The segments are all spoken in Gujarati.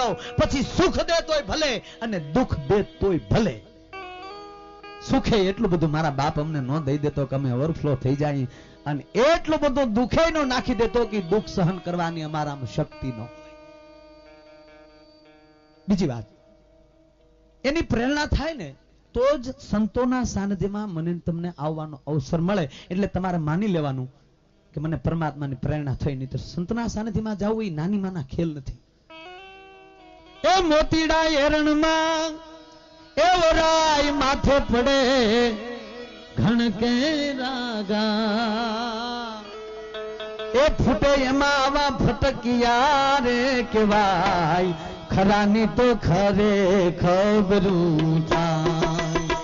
લઉં પછી સુખ દે તોય ભલે અને દુઃખ દે તોય ભલે. સુખે એટલું બધું મારા બાપ અમને ન દઈ દેતો કે અમે ઓવરફ્લો થઈ જાય. અને એટલું બધું દુઃખે નો નાખી દેતો કે દુઃખ સહન કરવાની અમારામાં શક્તિ ન બીજી વાત. એની પ્રેરણા થાય ને તો જ સંતોના સાનિધ્યમાં મને તમને આવવાનો અવસર મળે. એટલે તમારે માની લેવાનું કે મને પરમાત્માની પ્રેરણા થઈ. નહીં તો સંતના સાનિધ્યમાં જવું એ નાની માના ખેલ નથી. એ મોતીડા એરણમાં એ ઓરાય માથે પડે. ઘણ કે રાગા. એ ફૂટે એમાં આવા ફટકિયા રે કેવાય ખરાની તો ખરે ખબરું થાય.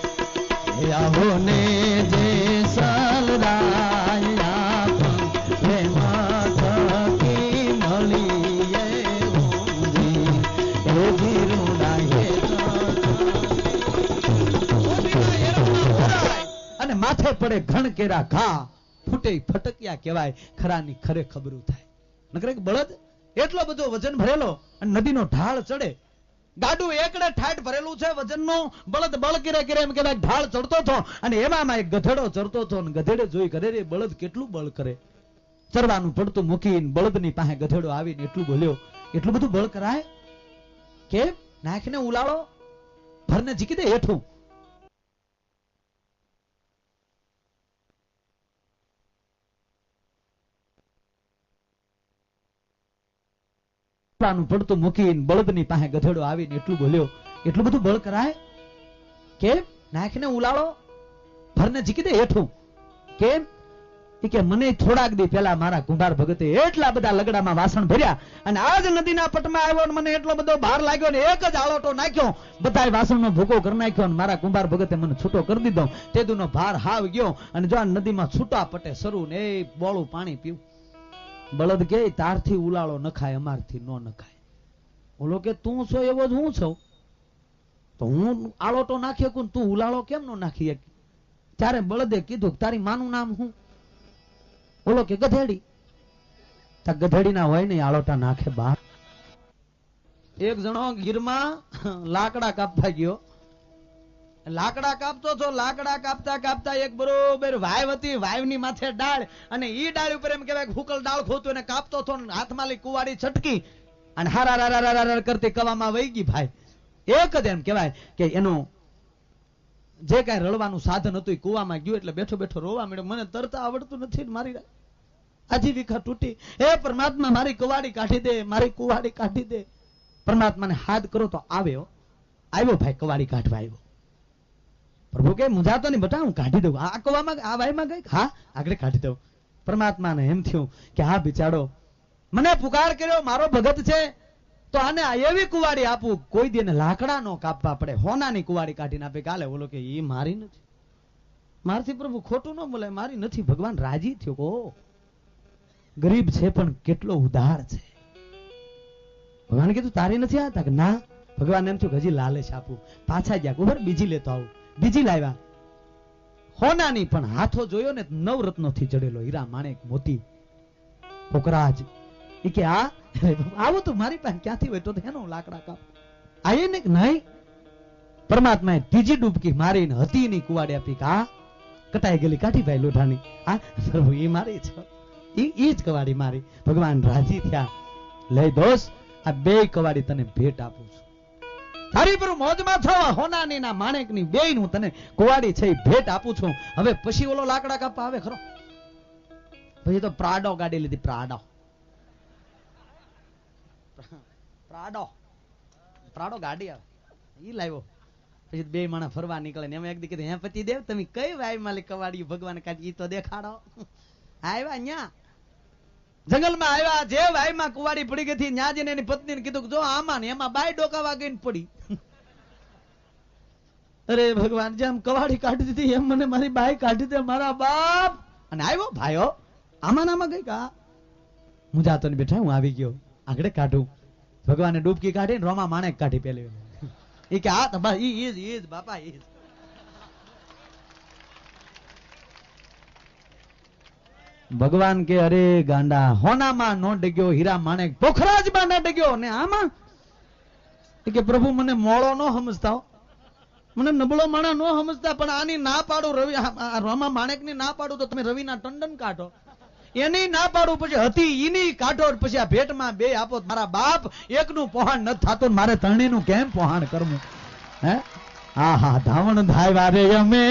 આવો ને જે સલરાય પડે ઘણ કેરા ઘા ફૂટે ફટક્યા કહેવાય. ખરાની ખરે ખબરું થાય. નકરે બળદ એટલો બધો વજન ભરેલો અને નદીનો ઢાળ ચડે. ગાડું એકડે ઠાઠ ભરેલું છે, વજનનો બળદ બળ કિરે કિરે એમ કહેવાય, ઢાળ ચડતો હતો અને એમાં એક ગધેડો ચડતો હતો અને ગધેડે જોઈ કરે રે બળદ કેટલું બળ કરે. ચરવાનું પડતું મૂકીને બળદની પાસે ગધેડો આવીને એટલું બોલ્યો, એટલું બધું બળ કરાય? કે નાખીને ઉલાળો? ભરને જીકી દે હેઠું. ચરવાનું પડતું મૂકીને બળદની પાસે ગધેડો આવીને એટલું બોલ્યો, એટલું બધું બળ કરાય? કેમ? નાખીને ઉલાળો? ભરને જીકી દે હેઠું. કેમ? કે મને થોડાક દી પહેલા મારા કુંભાર ભગતે એટલા બધા લગડામાં વાસણ ભર્યા અને આજ નદીના પટમાં આવ્યો ને મને એટલો બધો ભાર લાગ્યો ને એક જ આળોટો નાખ્યો. બધાય વાસણનો ભૂકો કરી નાખ્યો અને મારા કુંભાર ભગતે મને છૂટો કરી દીધો. તેદુનો ભાર હાવ ગયો અને જો આ નદીમાં છૂટા પટે શરૂ ને એ બોળું પાણી પીવું. બળદ કે તારથી ઉલાળો નખાય, અમારથી ન નખાય. ઓલો કે, તું છો એવો જ હું છું. તો હું આળોટો નાખી શકું તું ઉલાળો કેમ નો નાખી શકી ત્યારે બળદે કીધું કે, તારી માનું નામ હું? ઓલો કે, ગધેડી. તા ગધેડી ના હોય ને આળોટા નાખે બાર એક જણો ગીરમાં લાકડા કાપવા ગયો. લાકડા કાપતો છો, લાકડા કાપતા કાપતા એક બરોબર વાવ હતી વાવની માથે ડાળ અને ઈ ડાળ ઉપર એમ કહેવાય હુકલ ડાળ ખોતું અને કાપતો છો હાથમાં લઈ કુવાડી છટકી અને હારા રા રા રા રા કરતી કવામાં વહી ગઈ ભાઈ. એક જ એમ કહેવાય કે એનું જે કાંઈ રડવાનું સાધન હતું એ કુવામાં ગયું એટલે બેઠો બેઠો રોવા મળ્યો મને તરતા આવડતું નથી મારી મારી આજીવિકા તૂટી. હે પરમાત્મા મારી કુવાડી કાઢી દે, મારી કુવાડી કાઢી દે. પરમાત્માને હાથ કરો તો આવ્યો આવ્યો ભાઈ કવાડી કાઢવા આવ્યો. પ્રભુ કે મૂંઝાતો નહીં, બટા હું કાઢી દઉં. આ કવામાં આ વાયમાં ગઈ હા, આગળ કાઢી દઉં. પરમાત્માને એમ થયું કે, હા, બિચારો, મને પુકાર કર્યો, મારો ભગત છે, તો આને એવી કુવાડી આપું, કોઈ દી લાકડા નો કાપવા પડે, હોનાની કુવાડી કાઢીને આપે. કાલે બોલો કે એ મારી નથી. મારથી પ્રભુ ખોટું ન બોલે મારી નથી, ભગવાન રાજી થયો. કો ગરીબ છે, પણ કેટલો ઉદાર છે. ભગવાન કીધું, તારી નથી આવતા? કે, ના. ભગવાન એમ થયું હજી લાલચ આપું, પાછા ગયા ખબર બીજી લેતો આવું. બીજી લાવ્યા. હોનાની પણ હાથો જોયો ને નવ રત્નોથી જડેલો હીરા માણેક મોતી. પોકરાજ એ કે, આ, આવો તો મારી પાસે ક્યાંથી હોય તો એનો લાકડા કાપ. આયે ને નહીં? પરમાત્માએ ત્રીજી ડૂબકી મારીને હતી કુવાડી આપી કા કટાઈ ગયેલી કાઢી ભાઈ લોઢાની. આ, પ્રભુ એ મારી છે એ એ જ કવાડી મારી. ભગવાન રાજી થયા. લઈ દોસ્ત, આ બે કવાડી તને ભેટ આપું છું. તારી મોજમાં છો હોનાની ના માણેકની બે હું તને કુવાડી છે ભેટ આપું છું. હવે પછી ઓલો લાકડા કાપવા આવે ખરો? પછી તો પ્રાડો ગાડી લીધી, પ્રાડો. પ્રાડો. પ્રાડો ગાડી આવે. ઈ લાવ્યો. પછી બે માણસ ફરવા નીકળે ને એમ એક દી હે પતિ દેવ તમે કઈ વાય માલિક કવાડી ભગવાન કાઢી? તો દેખાડો. આવ્યા ન્યા. જંગલમાં આવ્યા, જે વાયમાં કુવાડી પડી ગઈ ન્યા જઈને એની પત્નીને કીધું જો આમાં ને એમાં બાય ડોકાવા ગઈને પડી. અરે ભગવાન જેમ કવાડી કાઢી દીધી, એમ મને મારી બાય કાઢી દે, મારા બાપ. અને આવ્યો, ભાઈઓ, આમાં નામાં ગઈ કા હું જાતો ને બેઠા, હું આવી ગયો. આગળ કાઢું. ભગવાને ડૂબકી કાઢી રોમા માણેક કાઢી પેલી. એ કે આ બસ ઈ ઈ જ બાપા, ઈ ભગવાન કે, અરે ગાંડા, હોનામાં નો ડગ્યો, હીરા માણેક પોખરાજમાં ન ડગ્યો. ને આમાં? કે, પ્રભુ, મને મોળો નો સમજતા મને નબળો માણા નો સમજતા, પણ આની ના પાડું રવિ રમા માણેકની ના પાડું તો તમે રવિના ટંડન કાઢો. એની ના પાડું, પછી હતી ઈની કાઢો પછી આ ભેટમાં બે આપો, મારા બાપ એકનું પોહાણ ન થતું મારે ત્રણેયનું કેમ પોહાણ કરવું? હે? આહા, ધાવણ ધાય વારે અમે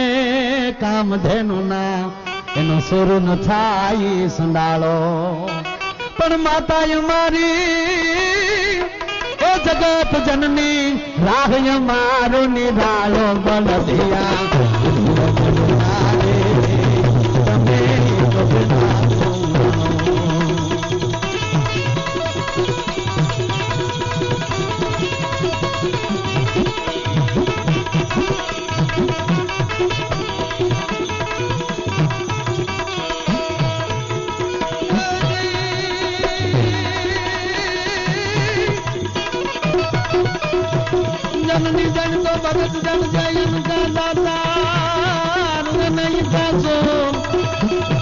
કામ કામધેનુ ના એનો સુર ન થાય સંડાળો. પણ માતા મારી એ જગત જનની રાહ મારું નિરાળો બળદિયા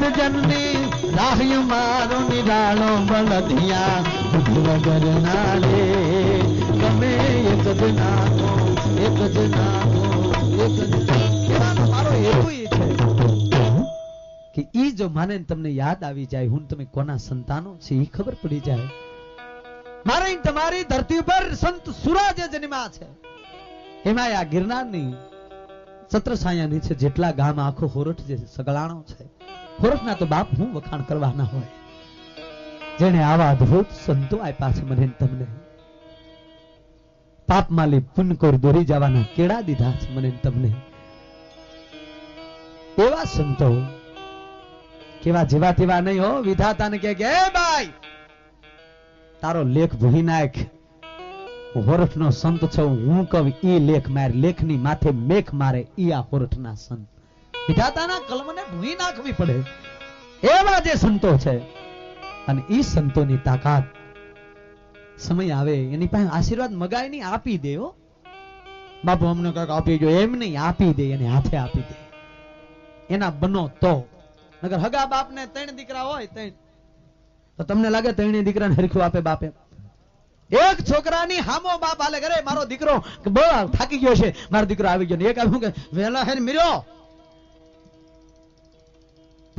જગત જનની રાહ્ય મારો નિરાળો બળદિયા. વગર નાળે ગમે એક જ નાખો એક જ નાખો એક જ મારો હેતુ કે ઈ જો માને તમને યાદ આવી જાય, હું તમે કોના સંતાનો છે એ ખબર પડી જાય. મારે તમારી ધરતી પર સંત સુરાજ જન્મા છે. એમાં આ ગિરનારની છત્રછાયા નીચે જેટલા ગામ આખો હોરઠ જે સગલાણો છે હોરઠના તો બાપ હું વખાણ કરવાના હોય. જેને આવા અદ્ભુત સંતો આપ્યા છે મને તમને. પાપ માલી પુનકોર દોરી જવાના કેળા દીધા છે મને તમને. એવા સંતો કેવા જેવા તેવા નહીં હો વિધાતાને કે કે, "એ ભાઈ તારો લેખ ભૂલી નાખ. હોરઠનો સંત છું હું કવ ઈ લેખ માર લેખની માથે મેખ મારે ઈ આ હોરઠના સંત. વિધાતાના કલમને ભૂઈ નાખવી પડે. એવા જે સંતો છે, અને એ સંતોની તાકાત. સમય આવે, એની પાસે આશીર્વાદ મગાય નહીં, આપી દે બાપુ, અમને કંઈક આપી જો એમ નહીં, આપી દે, એને હાથે આપી દે. એના બનો તો. નગર હગા બાપને ત્રણ દીકરા હોય, ત્રણ. તો તમને લાગે ત્રણે દીકરાને હરખ્યું આપે બાપે? એક છોકરાની હામો બાપ હાલે કરે મારો દીકરો બહુ થાકી ગયો છે. મારો દીકરો આવી ગયો એક આવ્યું કે વહેલા હેર mirયો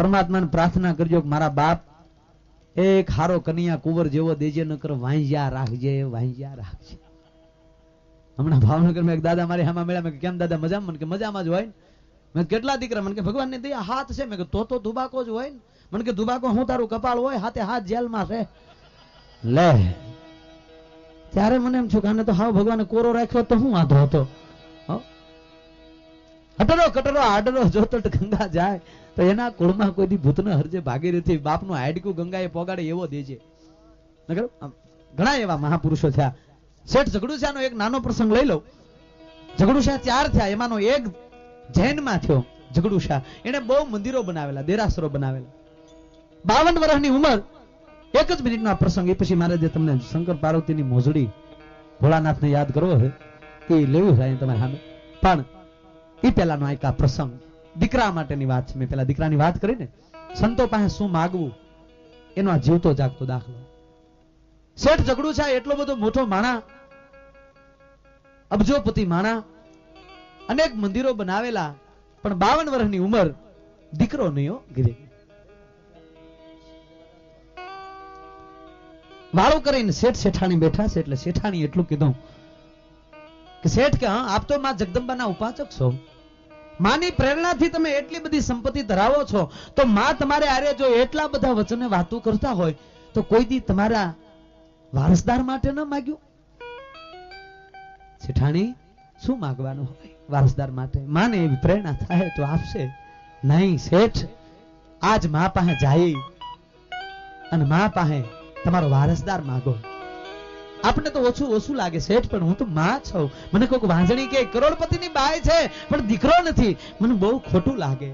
પરમાત્માને પ્રાર્થના કરજો મારા બાપ એક હારો કન્યા કુંવર જેવો દેજે, નકર વાંજ્યા રાખજે વાંજ્યા રાખજે. હમણાં ભાવનગરમાં એક દાદા મારી હામાં મળ્યા. મેં કેમ દાદા, મજામાં? મને કે, મજામાં જ હોય ને. મેં કેટલા દીકરા? મને કે, ભગવાનની દયા હાથ છે. મેં કે તો તો ધુબાકો જ હોય ને. મને કે ધુબાકો હું તારું કપાળ હોય, હાથે હાથ જેલમાં છે લે. ત્યારે મને એમ છું કે આને તો હાવ ભગવાને કોરો રાખ્યો તો હું વાંધો હતો? હટરો કટરો આડરો જોતો ગંગા જાય. તો એના કુળમાં કોઈ દી ભૂતને હરજે ભાગીરથી બાપનું હાડકું ગંગાએ પોગાડે એવો દેજે નકર ઘણા એવા મહાપુરુષો થયા. શેઠ ઝઘડુશાનો એક નાનો પ્રસંગ લઈ લઉં. ઝઘડુશા ચાર થયા, એમાંનો એક જૈનમાં થયો ઝઘડુશા એને બહુ મંદિરો બનાવેલા, દેરાસરો બનાવેલા. બાવન વર્ષની ઉંમર, એક જ મિનિટનો પ્રસંગ. એ પછી મારે જે તમને શંકર પાર્વતીની મોજડી ભોળાનાથને યાદ કરવો છે એ લેવું થાય તમારે સામે. પણ એ પહેલાનો એક આ પ્રસંગ. દીકરા માટેની વાત છે. મેં પેલા દીકરાની વાત કરી ને સંતો પાસે શું માગવું, એનો આ જીવતો જાગતો દાખલો. શેઠ ઝઘડું છે એટલો બધો મોટો માણા, અબજોપતિ માણા, અનેક મંદિરો બનાવેલા, પણ બાવન વર્ષની ઉંમર દીકરો નહીં ગીરે. વાળું કરીને શેઠ શેઠાણી બેઠા છે, એટલે શેઠાણી એટલું કીધું કે શેઠ કે, હા, આપ તો માં જગદંબાના ઉપાસક છો. માની પ્રેરણાથી તમે એટલી બધી સંપત્તિ ધરાવો છો, તો માં તમારે આરે જો એટલા બધા વચને વાતો કરતા હોય, તો કોઈ દી તમારા વારસદાર માટે ન માગ્યું? શેઠાણી શું માગવાનું હોય વારસદાર માટે? માને એવી પ્રેરણા થાય તો આપશે. નહીં, શેઠ, આજ મા પાસે જાય અને મા પાસે તમારો વારસદાર માગો. આપણે તો ઓછું ઓછું લાગે શેઠ, પણ હું તો માં છું. મને કોઈક વાંજણી કે કરોડપતિની બાય છે, પણ દીકરો નથી. મને બહુ ખોટું લાગે.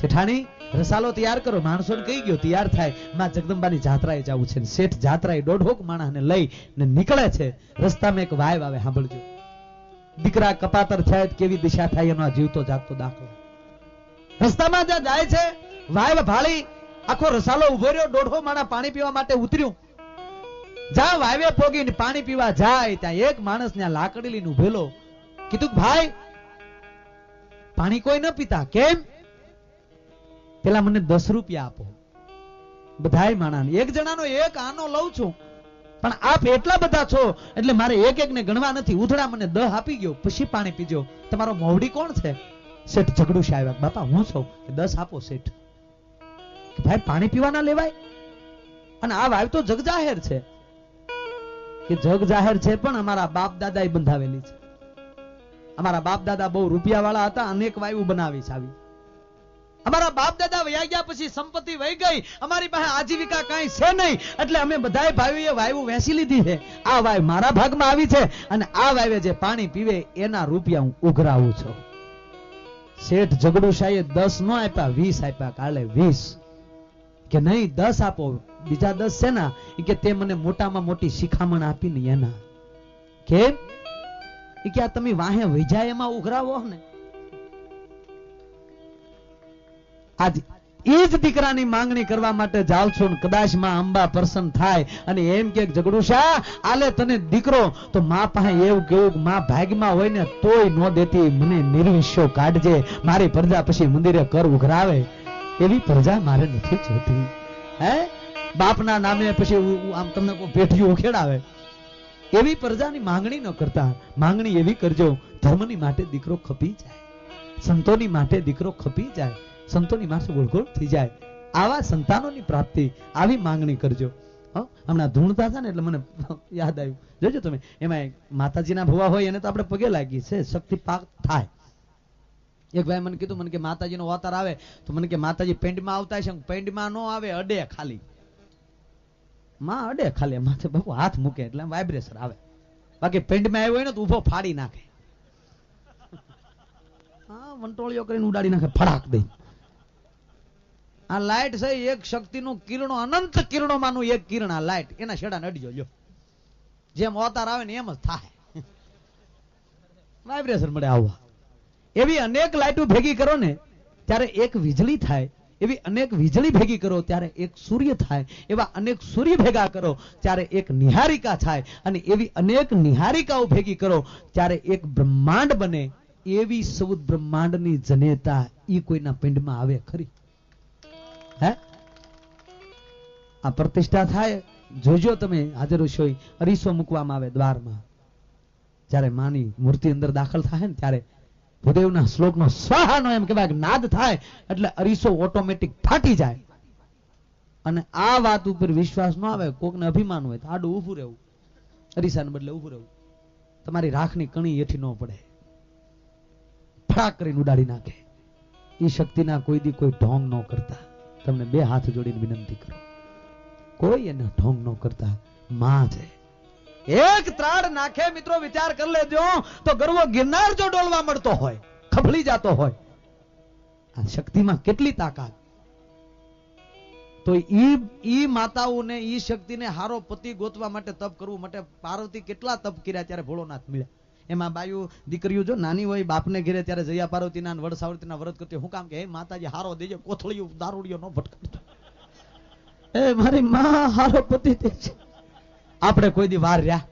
શેઠાણી, રસાલો તૈયાર કરો. માણસોને કહી ગયો, તૈયાર થાય. માં જગદંબાની જાત્રાએ જવું છે શેઠ જાત્રાએ દોઢોક માણસને લઈ ને નીકળે છે. રસ્તામાં એક વાયવ આવે, સાંભળજો. દીકરા કપાતર થાય કેવી દિશા થાય એનો જીવતો જાગતો દાખલો. રસ્તામાં જ્યાં જાય છે, વાયવ ભાળી, આખો રસાલો ઊભો રહ્યો, દોઢો માણા પાણી પીવા માટે ઉતર્યું. જ્યાં વાવે પોગીને પાણી પીવા જાય, ત્યાં એક માણસ ને લાકડી લઈને ઉભેલો. કીધું ભાઈ, પાણી કોઈ ન પીતા. કેમ? પેલા મને દસ રૂપિયા આપો. બધાય માણા એક જણાનો એક આનો લઉં છું. પણ આપ એટલા બધા છો, એટલે મારે એક એક ગણવા નથી. ઉધડા મને દહ આપી ગયો, પછી પાણી પીજો. તમારો મોવડી કોણ છે? શેઠ ઝઘડું આવ્યા. બાપા, હું છું? દસ આપો શેઠ. ભાઈ, પાણી પીવાના લેવાય? અને આ વાવ તો જગજાહેર છે. કે જગ જાહેર છે પણ અમારા બાપ દાદા બંધાવેલી છે. અમારા બાપ દાદા બહુ રૂપિયા વાળા હતા, અનેક વાયુ બનાવી છે આવી. અમારા બાપ દાદા વયા ગયા પછી સંપત્તિ વહી ગઈ, અમારી પાસે આજીવિકા કાંઈ છે નહીં, એટલે અમે બધાએ ભાઈઓએ વાયુ વેચી લીધી છે. આ વાય મારા ભાગમાં આવી છે અને આ વાયવે જે પાણી પીવે એના રૂપિયા હું ઉઘરાવું છું. શેઠ જગડુશાહીએ દસ નો આપ્યા, વીસ આપ્યા, કાલે વીસ. કે નહીં, દસ આપો. બીજા દસ છે ના કે તે મને મોટામાં મોટી શિખામણ આપી ને એના કેમ કે આ તમે વાહે વૈજાય એમાં ઉઘરાવો ને આજ એ જ દીકરાની માંગણી કરવા માટે જાવ છો ને કદાચ અંબા પ્રસન્ન થાય અને એમ કે ઝઘડુશા આલે તને દીકરો, તો માં પાસે એવું કેવું માં ભાગમાં હોય ને તોય ન દેતી, મને નિર્વિશ્યો કાઢજે. મારી પ્રજા પછી મંદિરે કર ઉઘરાવે. એવી પ્રજા મારે નથી જોતી. હે? બાપના નામે પછી આમ તમને કોઈ ઉખેડાવે. એવી પ્રજાની માંગણી ન કરતા. માંગણી એવી કરજો, ધર્મની માટે દીકરો ખપી જાય. સંતોની માટે દીકરો ખપી જાય. સંતોની માથે ગોળગોળ થઈ જાય. આવા સંતાનોની પ્રાપ્તિ, આવી માંગણી કરજો. હમણાં ધૂણતા હતા ને એટલે મને યાદ આવ્યું. જોજો તમે, એમાં માતાજીના ભુવા હોય એને તો આપણે પગે લાગી છે, શક્તિ પાક થાય. એક ભાઈ મને કીધું, મને કે માતાજીનો અવતાર આવે. તો મને કે, માતાજી પેન્ડમાં આવતા છે પેન્ડમાં ન આવે, અડે ખાલી. માં અડે ખાલી માથે બાપુ હાથ મૂકે એટલે વાઇબ્રેશન આવે. બાકી પેન્ટમાં આવ્યો હોય ને તો ઊભો ફાડી નાખે. હા, વંટોળીઓ કરીને ઉડાડી નાખે, ફડાક દઈ આ લાઈટ છે એક શક્તિનું કિરણો, અનંત કિરણોમાંનું એક કિરણ આ લાઈટ. એના છેડા નડજો લ્યો. જેમ અવતાર આવે ને એમ જ થાય વાઇબ્રેશન મળે આવવા એવી અનેક લાઈટો ભેગી કરો ને, ત્યારે એક વીજળી થાય એવી અનેક વીજળી ભેગી કરો ત્યારે એક સૂર્ય થાય, એવા અનેક સૂર્ય ભેગા કરો ત્યારે એક નિહારિકા થાય, અને એવી અનેક નિહારિકાઓ ભેગી કરો ત્યારે એક બ્રહ્માંડ બને. એવી સૌ બ્રહ્માંડની જનેતા ઈ કોઈના પિંડમાં આવે ખરી. હે? આ પ્રતિષ્ઠા થાય. જોજો તમે હાજર હોય અરીસો મૂકવામાં આવે દ્વારમાં. જ્યારે માની મૂર્તિ અંદર દાખલ થાય ને ત્યારે ભૂદેવના શ્લોકનો સ્વાહાનો એમ કહેવાય નાદ થાય એટલે અરીસો ઓટોમેટિક ફાટી જાય. અને આ વાત ઉપર વિશ્વાસ ન આવે, કોકને અભિમાન હોય તો આડું ઊભું રહેવું. અરીસાને બદલે ઊભું રહેવું. તમારી રાખની કણી એઠી ન પડે. ફળાક કરીને ઉડાડી નાખે. એ શક્તિના કોઈ દી કોઈ ઢોંગ ન કરતા. તમને બે હાથ જોડીને વિનંતી કરો. કોઈ એને ઢોંગ ન કરતા. માં છે. એક ત્રાડ નાખે મિત્રો, વિચાર કરી લેજો. તો ગરવો ગિરનાર જો ડોલવા મળતો હોય, ખભળી જતો હોય, આ શક્તિમાં કેટલી તાકાત? તો ઈ ઈ માતાઓને, ઈ શક્તિને હારો પતિ ગોતવા માટે તપ કરવું, માટે પાર્વતી કેટલા તપ કર્યા ત્યારે ભોળોનાથ મળ્યા. એમાં બાયુ દીકરીઓ જો નાની હોય, બાપને ઘેરે ત્યારે જયા પાર્વતીના વડ સાવરતીના વ્રત કરતી હું કામ કે, હે માતાજી, હારો દેજો, કોથળીઓ દારૂડીઓ નો ભટકાડતો. એ મારી માં, હારો પતિ દે છે. આપણે કોઈ દી વાર રહ્યા.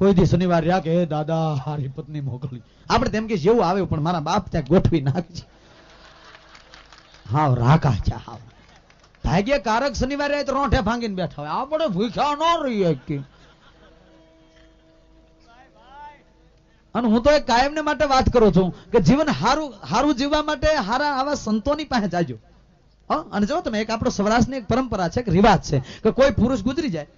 કોઈ દી શનિવાર રહ્યા કે દાદા, હારી પત્ની મોકલી. આપણે તેમ કે જેવું આવે પણ મારા બાપ ત્યાં ગોઠવી નાખજે હાવ રાકા છે, હાવ. ભાગ્ય કારક શનિવારે તો રોઠે ભાંગીને બેઠા હોય. આપણે ભૂખ્યા ન રહીએ કે. અને હું તો એક કાયમને માટે વાત કરું છું કે જીવન હારું હારું જીવવા માટે હારા આવા સંતોની પાસે જાજો? અને જો તમે એક આપણો સૌરાષ્ટ્રની એક પરંપરા છે કે રિવાજ છે કે કોઈ પુરુષ ગુજરી જાય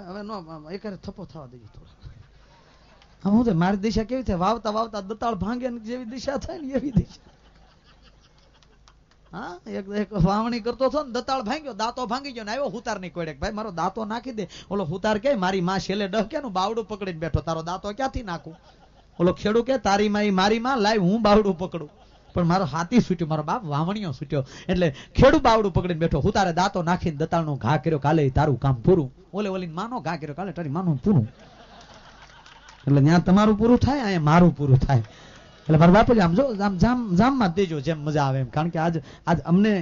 હવે નો એક થપ્પો થવા દેજો થોડો. હા, મારી દિશા કેવી થાય? વાવતા વાવતા દતાળ ભાંગે જેવી દિશા થાય ને એવી દિશા. હા એક એક વાવણી કરતો હતો ને દતાળ ભાંગ્યો દાંતો ભાંગી ગયો ને આવ્યો હુતારની કોઈક ભાઈ મારો દાંતો નાખી દે. ઓલો હુતાર કે મારી માં છેલ્લે ડહ કે નું બાવડું પકડીને બેઠો. તારો દાંતો ક્યાંથી નાખું? ઓલો ખેડૂ કે તારી માં મારી માં લાઈ હું બાવડું પકડું. પણ મારો હાથી છૂટ્યો, મારો બાપ વાવણીઓ છૂટ્યો. એટલે ખેડૂ બાવડું પકડીને બેઠો. હું તારે દાંતો નાખીને દતાળનો ઘા કર્યો, કાલે તારું કામ પૂરું. ઓલે ઓલી માનો ઘા કર્યો, કાલે તારી માનું પૂરું. એટલે ત્યાં તમારું પૂરું થાય, અહીંયા મારું પૂરું થાય. એટલે મારા બાપુ આમ જો, આમ જામ, જામમાં દેજો, જેમ મજા આવે એમ. કારણ કે આજ આજ અમને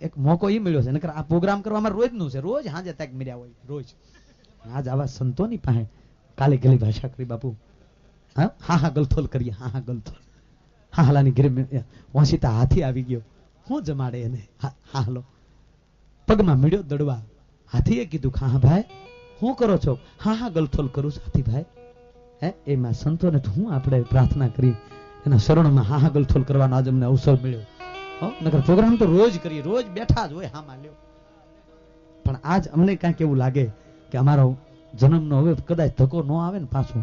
એક મોકો એ મળ્યો છે. નકર આ પ્રોગ્રામ કરવામાં રોજનું છે. રોજ હાજે તક મળ્યા હોય, રોજ. આજ આવા સંતોની પાસે કાલે ગલી ભાષા કરી, બાપુ. હા હા, ગલથોલ કરીએ. હા હા, ગલથોલ. હાલાની ઘરે વાંસીતા હાથી આવી ગયો. હું જમાડે એને હાલો. પગમાં મળ્યો દડવા. હાથીએ કીધું હા ભાઈ, હું કરો છો? હા હા, ગલથોલ કરું હાથી ભાઈ. હે, એમાં સંતોને હું આપણે પ્રાર્થના કરી. એના શરણમાં હા હા, ગલથોલ કરવાનો આજે અમને અવસર મળ્યો. હો, નકર પ્રોગ્રામ તો રોજ કરીએ, રોજ બેઠા જ હોય હા માલ્યો પણ આજ અમને કાંઈક એવું લાગે કે અમારો જન્મનો હવે કદાચ ધક્કો ન આવે ને પાછું.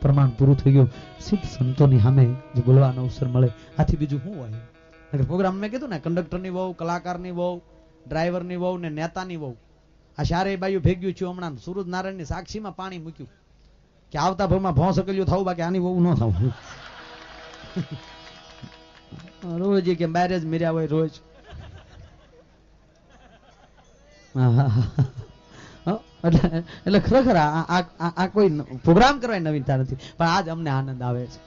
પ્રમાણ પૂરું થઈ ગયું. સિદ્ધ સંતોની સામે જે બોલવાનો અવસર મળે આથી બીજું શું હોય? પ્રોગ્રામ મેં કીધું ને કંડક્ટરની વહુ કલાકારની વહુ ડ્રાઈવરની વહુ ને નેતાની વહુ. આ ચારેય બાયું ભેગ્યું છું હમણાં સુરજ નારાયણની સાક્ષીમાં પાણી મૂક્યું. કે આવતા ભાવમાં ભોં સકેલ્યું થવું બાકી આની વહુ ન થવું રોજ કે બારે જ મેર્યા હોય રોજ. હા. હો, એટલે એટલે ખરેખર આ કોઈ પ્રોગ્રામ કરવાની નવીનતા નથી. પણ આજ અમને આનંદ આવે છે.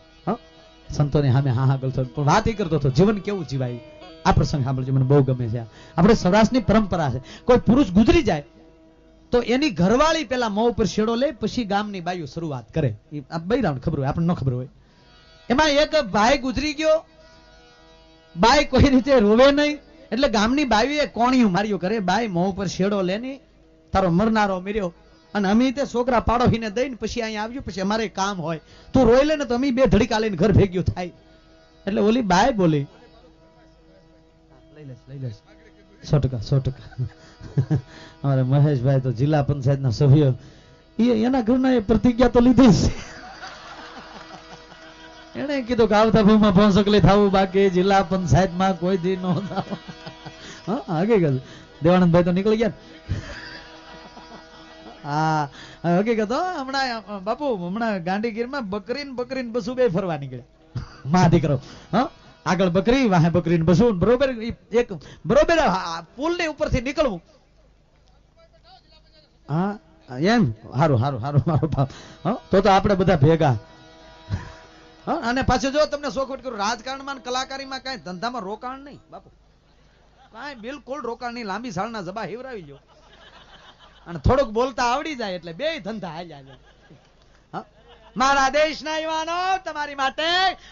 સંતોને સામે હા હા, ગલતો. પણ વાત એ કરતો હતો, જીવન કેવું જીવાય? આ પ્રસંગ સાંભળજો, મને બહુ ગમે છે આપણે સૌરાષ્ટ્રની પરંપરા છે. કોઈ પુરુષ ગુજરી જાય, તો એની ઘરવાળી પેલા મોં ઉપર શેડો લે, પછી ગામની બાયુ શરૂઆત કરે. આ ખબર હોય, આપણને ન ખબર હોય. એમાં એક ભાઈ ગુજરી ગયો. બાય કોઈ રીતે રોવે નહીં. એટલે ગામની બાઈએ કોણિયું માર્યું કરે બાય મોં ઉપર શેડો લે ની તારો મરનારો મર્યો. અને અમે તે છોકરા પાડોહીને દઈને પછી અહીંયા આવ્યું પછી અમારે કામ હોય. તું રોઈ લે ને તો અમે બે ધડીકા લઈને ઘર ભેગ્યું થાય. એટલે ઓલી બાય બોલી, સો ટકા સો ટકા. અમારે મહેશભાઈ તો જિલ્લા પંચાયતના સભ્ય. એ એના ઘરના એ પ્રતિજ્ઞા તો લીધી છે. એને કીધું કે આવતા ભાવમાં ભોંસકલી થવું બાકી, જિલ્લા પંચાયતમાં કોઈ દી ન હકીકત દેવાનંદભાઈ તો નીકળી ગયા. હા. હકીકત હમણાં બાપુ, હમણાં ગાંધીગીરમાં બકરી ને બકરી ને બસું બે ફરવા નીકળ્યા મા દીકરો આગળ બકરી, વાહે બકરી ને બસું, બરોબર? એક, બરોબર પુલની ઉપરથી નીકળવું. હા? એમ? હારું હારું હારું, મારો બાપ તો તો આપણે બધા ભેગા. અને પાછું જો તમને શોખવટ કરું. રાજકારણમાં કલાકારીમાં કાંઈ ધંધામાં રોકાણ નહીં, બાપુ. કાંઈ બિલકુલ રોકાણ નહીં લાંબી સાળના જબા હેવરાવી જો અને થોડુંક બોલતા આવડી જાય એટલે બે ધંધા હાલ્યા જાય મારા દેશના યુવાનો, તમારી માટે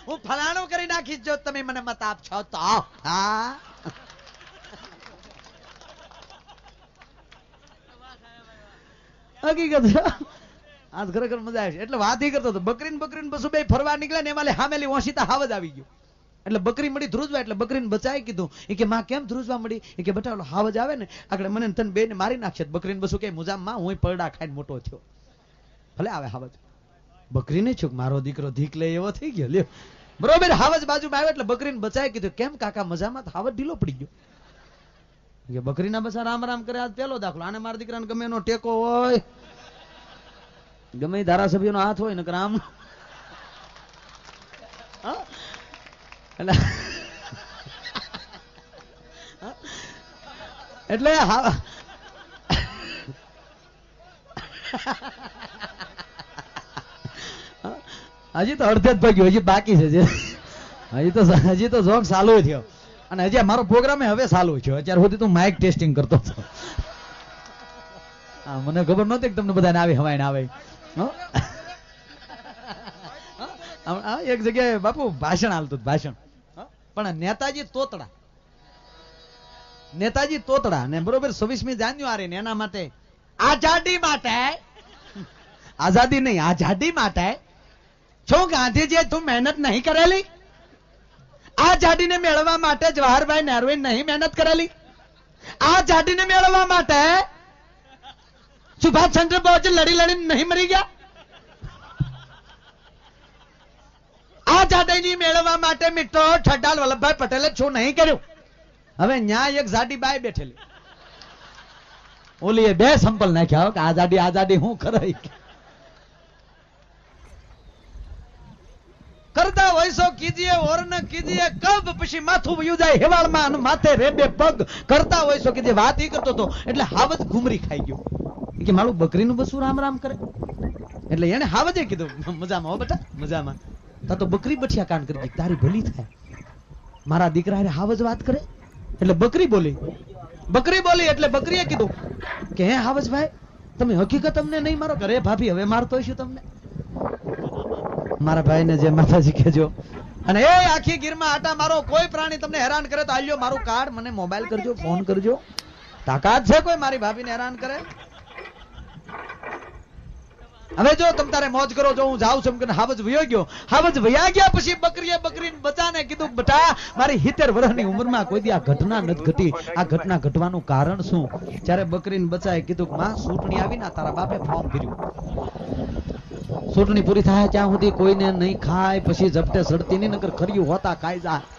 હું ફલાણું કરી નાખીશ. જો તમે મને મત આપશો તો. હા. હકીકત આ ખરેખર મજા આવે એટલે વાત કરતો હતો. બકરી બકરીન બકરી ને બે ફરવા નીકળ્યા ને એમાં હામેલી ઓશિતા હાવજ આવી ગયો. એટલે બકરી મળી ધ્રુજવા, એટલે બકરીને બચાવી કીધું. એ કે, માં કેમ ધ્રુજવા મળી? એ કે બેટા હાવજ આવે ને. આગળ મને તને બેને મારી નાખશે. બકરીને બસું કે મુજામમાં હું પરડા ખાઈને મોટો થયો. ભલે આવે હાવજ બકરીને છું મારો દીકરો ધીક લે એવો થઈ ગયો. લ્યો. બરોબર હાવજ બાજુમાં આવ્યો એટલે બકરીને બચાવી કીધું. કેમ કાકા, મજામાં હાવજ ઢીલો પડી ગયો. કે, બકરીના બસા રામ રામ કરે, આજ પેલો દાખલો. આને મારા દીકરાને ગમે એનો ટેકો હોય. ગમે ધારાસભ્યનો હાથ હોય ને રામ. હા? એટલે હજી તો અડધે જ ભાગ્યું હજી બાકી છે જે હજી તો હજી તો જોક ચાલુ થયો અને હજી મારો પ્રોગ્રામ હવે ચાલુ થયો અત્યાર સુધી તું માઇક ટેસ્ટિંગ કરતો હતો હા મને ખબર નહોતી કે તમને બધાને આવી હવાઈને આવે હો? હા, હા, એક જગ્યાએ બાપુ ભાષણ હાલતું ભાષણ? પણ નેતાજી તોતડા. નેતાજી તોતડા. ને બરોબર છવ્વીસમી જાન્યુઆરી એના માટે આઝાદી માટે આઝાદી નહીં, આઝાદી માટે છો ગાંધીજીએ તું મહેનત નહીં કરેલી? આઝાદીને મેળવવા માટે જવાહરભાઈ નહેરુએ નહીં મહેનત કરેલી? આ જાડીને મેળવવા માટે સુભાષચંદ્ર બોઝ લડી લડીને નહીં મરી ગયા? આ મેળવવા માટે મિત્રો ઠડ્ડાલ વલ્લભભાઈ પટેલે શું નહીં કર્યું. હવે ન્યાય એક જાડી બાય બેઠેલી. ઓલી બે સંપલ નાખ્યા કે આઝાદી આઝાદી હું કરે કરતા વયસો કીજીએ, ઓર ન કીજીએ, કબ પછી માથું વયું જાય, હેવાળમાં અને માથે રેબે પગ. કરતા વયસો કીજીએ, વાત ઈ કરતો તો એટલે હાવત ઘુમરી ખાઈ ગયો. કે મારું બકરીનું બસું રામ રામ કરે. એટલે એને હાવજે કીધું મજામાં હો બેટા, મજામાં. તા તો બકરી બઠિયા કાન કરી તારી ભલી થાય. મારા દીકરા હારે હાવજ વાત કરે. એટલે બકરી બોલી. બકરી બોલી એટલે બકરીએ કીધું કે, હે હાવજભાઈ, તમે હકીકત અમને નહીં મારો. ઘરે ભાભી, હવે મારતો હશું તમને. મારા ભાઈને જે માતાજી કહેજો. અને, એ આખી ગીરમાં આટા મારો. કોઈ પ્રાણી તમને હેરાન કરે તો આલ્યો મારું કાર્ડ. મને મોબાઈલ કરજો, ફોન કરજો. તાકાત છે કોઈ મારી ભાભીને હેરાન કરે? હવે જો તમ તારે મોજ કરો, જો હું જાઉં છું કે હાવજ વયો ગયો. હાવજ વયા ગયા પછી બકરીએ બકરીને બચાને કીધું, બટા, મારી હિતેર વર્ષની ઉંમરમાં કોઈ દી આ ઘટના નથી ઘટી. આ ઘટના ઘટવાનું કારણ શું? જ્યારે બકરીને બચાએ કીધું માં સૂટણી આવી ને તારા બાપે ફોર્મ ભર્યું. સૂટણી પૂરી થાય ત્યાં સુધી કોઈને નહીં ખાય, પછી ઝપટે સડતી નહીં, નકર ખર્યું હોતા ખાઈ જાય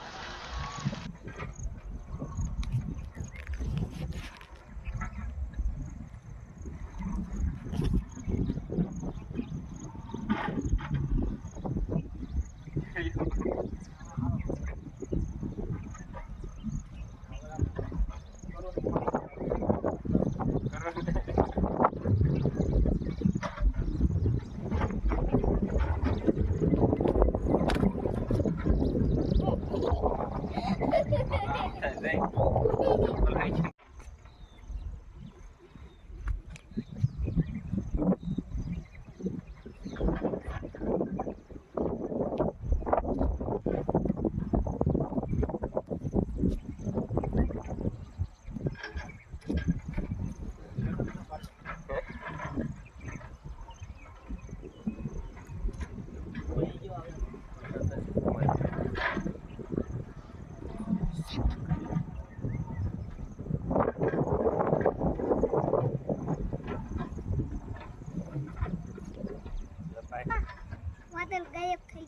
વાદળ ગાયબ થઈ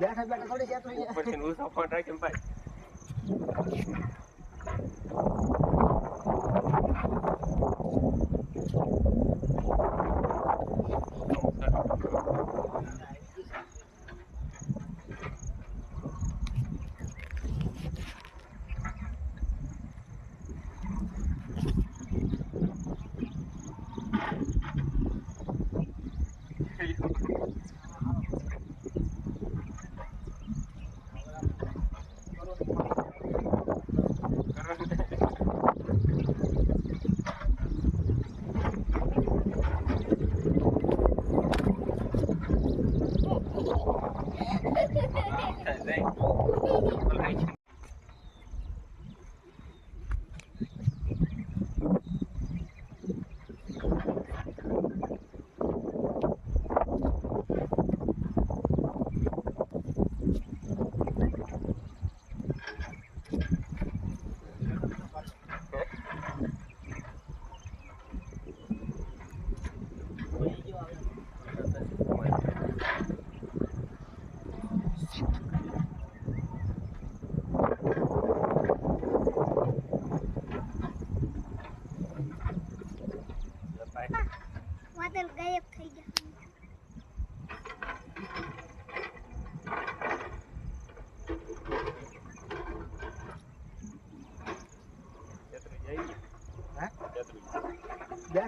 ગયા બેઠા બેઠા થોડી છેતરી જાય. ઉપરથી ઊંચો ફોન રાખીને ભાઈ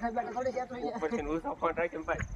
બેઠા બેઠા થોડી સેટ થઈ જાય ઉપરથી ઊંચો રાખીને ભાઈ?